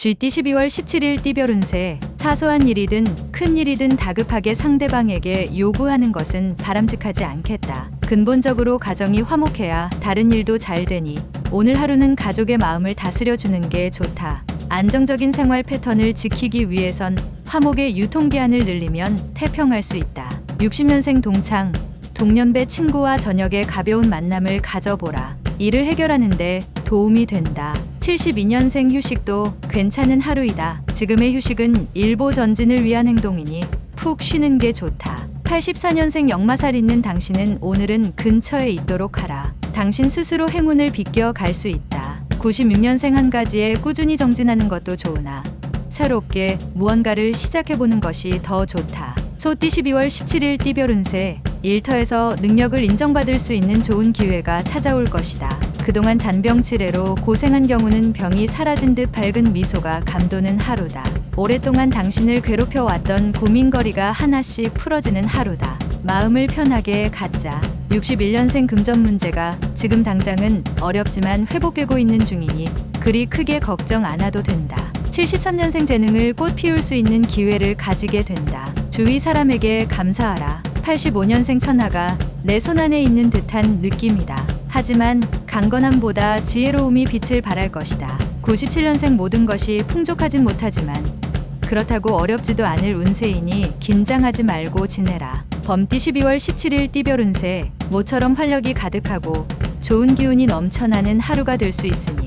GT 12월 17일 띠별 운세 사소한 일이든 큰 일이든 다급하게 상대방에게 요구하는 것은 바람직하지 않겠다. 근본적으로 가정이 화목해야 다른 일도 잘 되니 오늘 하루는 가족의 마음을 다스려 주는 게 좋다. 안정적인 생활 패턴을 지키기 위해선 화목의 유통기한을 늘리면 태평할 수 있다. 60년생 동창 동년배 친구와 저녁에 가벼운 만남을 가져보라. 일을 해결하는데 도움이 된다. 72년생 휴식도 괜찮은 하루이다. 지금의 휴식은 일보 전진을 위한 행동이니 푹 쉬는 게 좋다. 84년생 역마살 있는 당신은 오늘은 근처에 있도록 하라. 당신 스스로 행운을 비껴 갈 수 있다. 96년생 한 가지에 꾸준히 정진하는 것도 좋으나 새롭게 무언가를 시작해보는 것이 더 좋다. 소띠 12월 17일 띠별 운세 일터에서 능력을 인정받을 수 있는 좋은 기회가 찾아올 것이다. 그동안 잔병 치레로 고생한 경우는 병이 사라진 듯 밝은 미소가 감도는 하루다. 오랫동안 당신을 괴롭혀 왔던 고민거리가 하나씩 풀어지는 하루다. 마음을 편하게 갖자. 61년생 금전 문제가 지금 당장은 어렵지만 회복되고 있는 중이니 그리 크게 걱정 안 해도 된다. 73년생 재능을 꽃 피울 수 있는 기회를 가지게 된다. 주위 사람에게 감사하라. 85년생 천하가 내 손안에 있는 듯한 느낌이다. 하지만 강건함보다 지혜로움이 빛을 발할 것이다. 97년생 모든 것이 풍족하진 못하지만 그렇다고 어렵지도 않을 운세이니 긴장하지 말고 지내라. 범띠 12월 17일 띠별 운세 모처럼 활력이 가득하고 좋은 기운이 넘쳐나는 하루가 될 수 있으니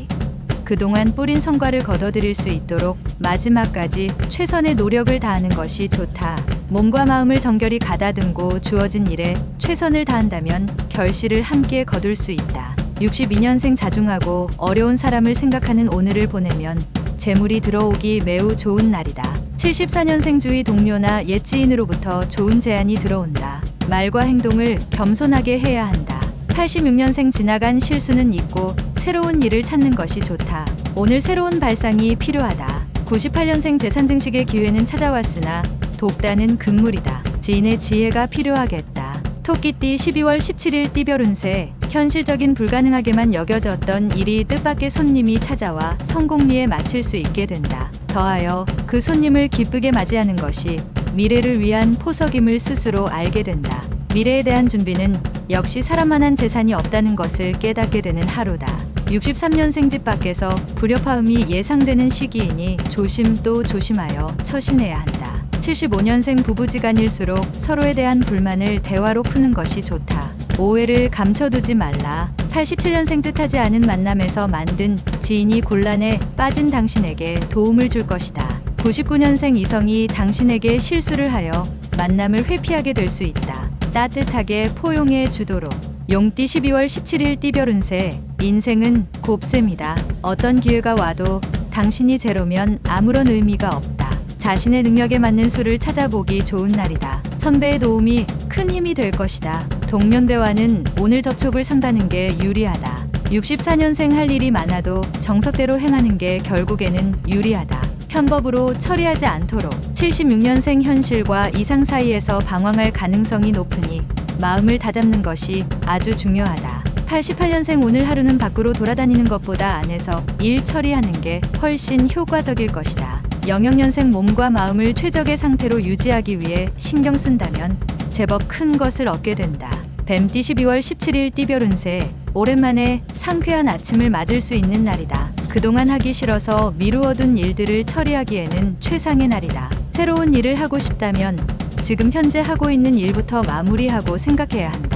그동안 뿌린 성과를 거둬들일 수 있도록 마지막까지 최선의 노력을 다하는 것이 좋다. 몸과 마음을 정결히 가다듬고 주어진 일에 최선을 다한다면 결실을 함께 거둘 수 있다. 62년생 자중하고 어려운 사람을 생각하는 오늘을 보내면 재물이 들어오기 매우 좋은 날이다. 74년생 주위 동료나 옛 지인으로부터 좋은 제안이 들어온다. 말과 행동을 겸손하게 해야 한다. 86년생 지나간 실수는 잊고 새로운 일을 찾는 것이 좋다. 오늘 새로운 발상이 필요하다. 98년생 재산 증식의 기회는 찾아왔으나 독단은 금물이다. 지인의 지혜가 필요하겠다. 토끼띠 12월 17일 띠별 운세 현실적인 불가능하게만 여겨졌던 일이 뜻밖의 손님이 찾아와 성공리에 마칠 수 있게 된다. 더하여 그 손님을 기쁘게 맞이하는 것이 미래를 위한 포석임을 스스로 알게 된다. 미래에 대한 준비는 역시 사람만한 재산이 없다는 것을 깨닫게 되는 하루다. 63년생 집 밖에서 불협화음이 예상되는 시기이니 조심 또 조심하여 처신해야 한다. 75년생 부부지간일수록 서로에 대한 불만을 대화로 푸는 것이 좋다. 오해를 감춰두지 말라. 87년생 뜻하지 않은 만남에서 만든 지인이 곤란에 빠진 당신에게 도움을 줄 것이다. 99년생 이성이 당신에게 실수를 하여 만남을 회피하게 될 수 있다. 따뜻하게 포용해 주도록. 용띠 12월 17일 띠별 운세 인생은 곱셈이다. 어떤 기회가 와도 당신이 제로면 아무런 의미가 없다. 자신의 능력에 맞는 수를 찾아보기 좋은 날이다. 선배의 도움이 큰 힘이 될 것이다. 동년배와는 오늘 접촉을 삼가는 게 유리하다. 64년생 할 일이 많아도 정석대로 행하는 게 결국에는 유리하다. 편법으로 처리하지 않도록 76년생 현실과 이상 사이에서 방황할 가능성이 높으니 마음을 다잡는 것이 아주 중요하다. 88년생 오늘 하루는 밖으로 돌아다니는 것보다 안에서 일 처리하는 게 훨씬 효과적일 것이다. 영영년생 몸과 마음을 최적의 상태로 유지하기 위해 신경 쓴다면 제법 큰 것을 얻게 된다. 뱀띠 12월 17일 띠별 운세 오랜만에 상쾌한 아침을 맞을 수 있는 날이다. 그동안 하기 싫어서 미루어둔 일들을 처리하기에는 최상의 날이다. 새로운 일을 하고 싶다면 지금 현재 하고 있는 일부터 마무리하고 생각해야 한다.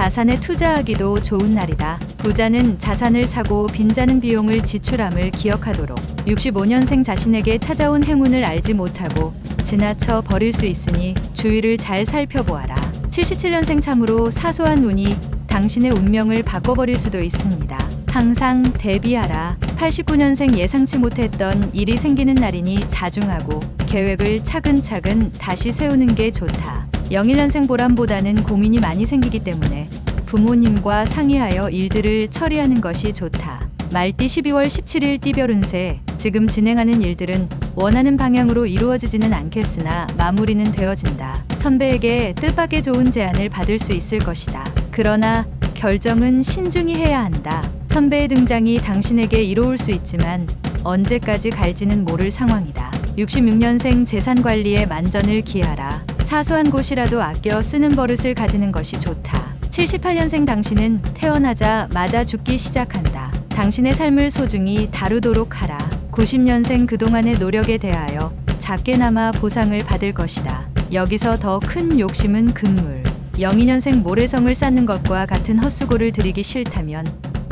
자산에 투자하기도 좋은 날이다. 부자는 자산을 사고 빈자는 비용을 지출함을 기억하도록. 65년생 자신에게 찾아온 행운을 알지 못하고 지나쳐 버릴 수 있으니 주위를 잘 살펴보아라. 77년생 참으로 사소한 운이 당신의 운명을 바꿔버릴 수도 있습니다. 항상 대비하라. 89년생 예상치 못했던 일이 생기는 날이니 자중하고 계획을 차근차근 다시 세우는 게 좋다. 01년생 보람보다는 고민이 많이 생기기 때문에 부모님과 상의하여 일들을 처리하는 것이 좋다. 말띠 12월 17일 띠별 운세 지금 진행하는 일들은 원하는 방향으로 이루어지지는 않겠으나 마무리는 되어진다. 선배에게 뜻밖의 좋은 제안을 받을 수 있을 것이다. 그러나 결정은 신중히 해야 한다. 선배의 등장이 당신에게 이로울 수 있지만 언제까지 갈지는 모를 상황이다. 66년생 재산 관리에 만전을 기하라. 사소한 곳이라도 아껴 쓰는 버릇을 가지는 것이 좋다. 78년생 당신은 태어나자 마자 죽기 시작한다. 당신의 삶을 소중히 다루도록 하라. 90년생 그동안의 노력에 대하여 작게나마 보상을 받을 것이다. 여기서 더 큰 욕심은 금물. 02년생 모래성을 쌓는 것과 같은 헛수고를 들이기 싫다면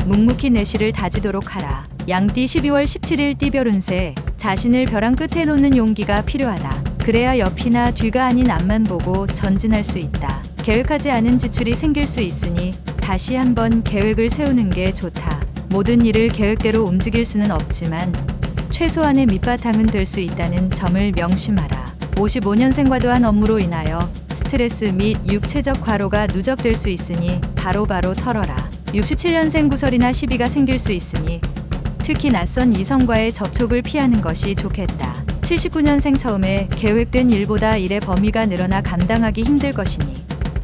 묵묵히 내실을 다지도록 하라. 양띠 12월 17일 띠별 운세 자신을 벼랑 끝에 놓는 용기가 필요하다. 그래야 옆이나 뒤가 아닌 앞만 보고 전진할 수 있다. 계획하지 않은 지출이 생길 수 있으니 다시 한번 계획을 세우는 게 좋다. 모든 일을 계획대로 움직일 수는 없지만 최소한의 밑바탕은 될 수 있다는 점을 명심하라. 55년생 과도 한 업무로 인하여 스트레스 및 육체적 과로가 누적될 수 있으니 바로바로 털어라. 67년생 구설이나 시비가 생길 수 있으니 특히 낯선 이성과의 접촉을 피하는 것이 좋겠다. 79년생 처음에 계획된 일보다 일의 범위가 늘어나 감당하기 힘들 것이니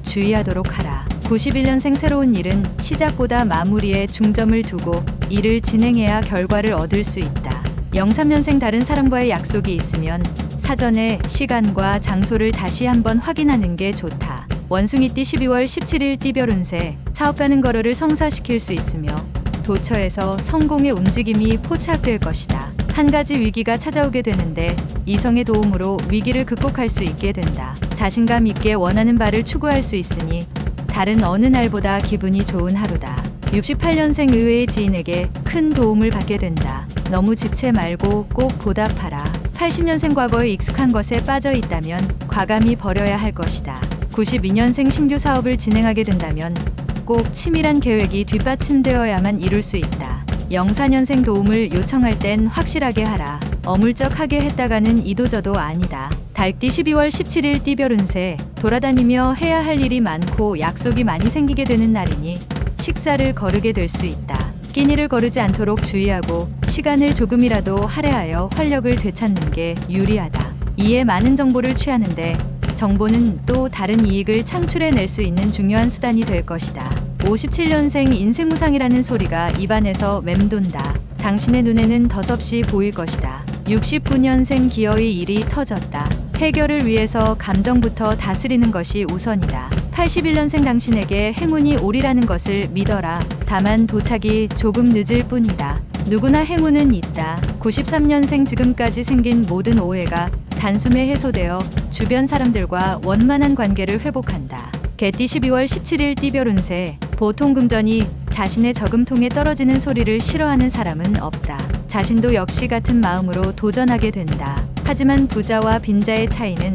주의하도록 하라. 91년생 새로운 일은 시작보다 마무리에 중점을 두고 일을 진행해야 결과를 얻을 수 있다. 03년생 다른 사람과의 약속이 있으면 사전에 시간과 장소를 다시 한번 확인하는 게 좋다. 원숭이띠 12월 17일 띠별 운세 사업 가는 거래를 성사시킬 수 있으며 도처에서 성공의 움직임이 포착될 것이다. 한 가지 위기가 찾아오게 되는데 이성의 도움으로 위기를 극복할 수 있게 된다. 자신감 있게 원하는 바를 추구할 수 있으니 다른 어느 날보다 기분이 좋은 하루다. 68년생 의외의 지인에게 큰 도움을 받게 된다. 너무 지체 말고 꼭 보답하라. 80년생 과거에 익숙한 것에 빠져 있다면 과감히 버려야 할 것이다. 92년생 신규 사업을 진행하게 된다면 꼭 치밀한 계획이 뒷받침되어야만 이룰 수 있다. 04년생 도움을 요청할 땐 확실하게 하라. 어물쩍하게 했다가는 이도저도 아니다. 달띠 12월 17일 띠별 운세 돌아다니며 해야 할 일이 많고 약속이 많이 생기게 되는 날이니 식사를 거르게 될 수 있다. 끼니를 거르지 않도록 주의하고 시간을 조금이라도 할애하여 활력을 되찾는 게 유리하다. 이에 많은 정보를 취하는데 정보는 또 다른 이익을 창출해낼 수 있는 중요한 수단이 될 것이다. 57년생 인생무상이라는 소리가 입안에서 맴돈다. 당신의 눈에는 덧없이 보일 것이다. 69년생 기어의 일이 터졌다. 해결을 위해서 감정부터 다스리는 것이 우선이다. 81년생 당신에게 행운이 오리라는 것을 믿어라. 다만 도착이 조금 늦을 뿐이다. 누구나 행운은 있다. 93년생 지금까지 생긴 모든 오해가 단숨에 해소되어 주변 사람들과 원만한 관계를 회복한다. 개띠 12월 17일 띠별 운세 보통 금전이 자신의 저금통에 떨어지는 소리를 싫어하는 사람은 없다. 자신도 역시 같은 마음으로 도전하게 된다. 하지만 부자와 빈자의 차이는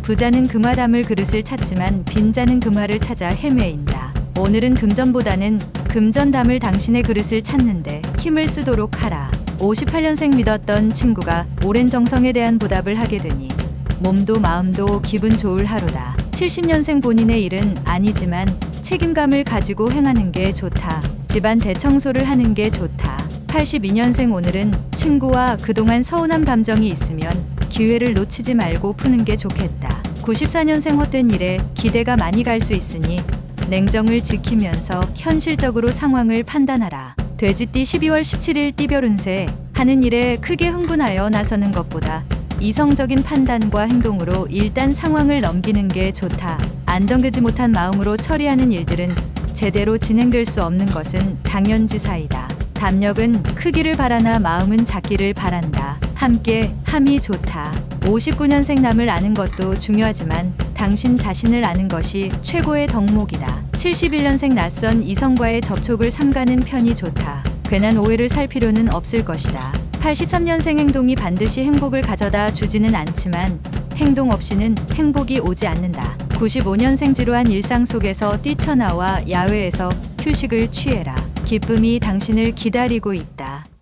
부자는 금화 담을 그릇을 찾지만 빈자는 금화를 찾아 헤매인다. 오늘은 금전보다는 금전 담을 당신의 그릇을 찾는데 힘을 쓰도록 하라. 58년생 믿었던 친구가 오랜 정성에 대한 보답을 하게 되니 몸도 마음도 기분 좋을 하루다. 70년생 본인의 일은 아니지만 책임감을 가지고 행하는 게 좋다. 집안 대청소를 하는 게 좋다. 82년생 오늘은 친구와 그동안 서운한 감정이 있으면 기회를 놓치지 말고 푸는 게 좋겠다. 94년생 헛된 일에 기대가 많이 갈 수 있으니 냉정을 지키면서 현실적으로 상황을 판단하라. 돼지띠 12월 17일 띠별 운세 하는 일에 크게 흥분하여 나서는 것보다 이성적인 판단과 행동으로 일단 상황을 넘기는 게 좋다. 안정되지 못한 마음으로 처리하는 일들은 제대로 진행될 수 없는 것은 당연지사이다. 담력은 크기를 바라나 마음은 작기를 바란다. 함께 함이 좋다. 59년생 남을 아는 것도 중요하지만 당신 자신을 아는 것이 최고의 덕목이다. 71년생 낯선 이성과의 접촉을 삼가는 편이 좋다. 괜한 오해를 살 필요는 없을 것이다. 83년생 행동이 반드시 행복을 가져다 주지는 않지만 행동 없이는 행복이 오지 않는다. 95년생 지루한 일상 속에서 뛰쳐나와 야외에서 휴식을 취해라. 기쁨이 당신을 기다리고 있다.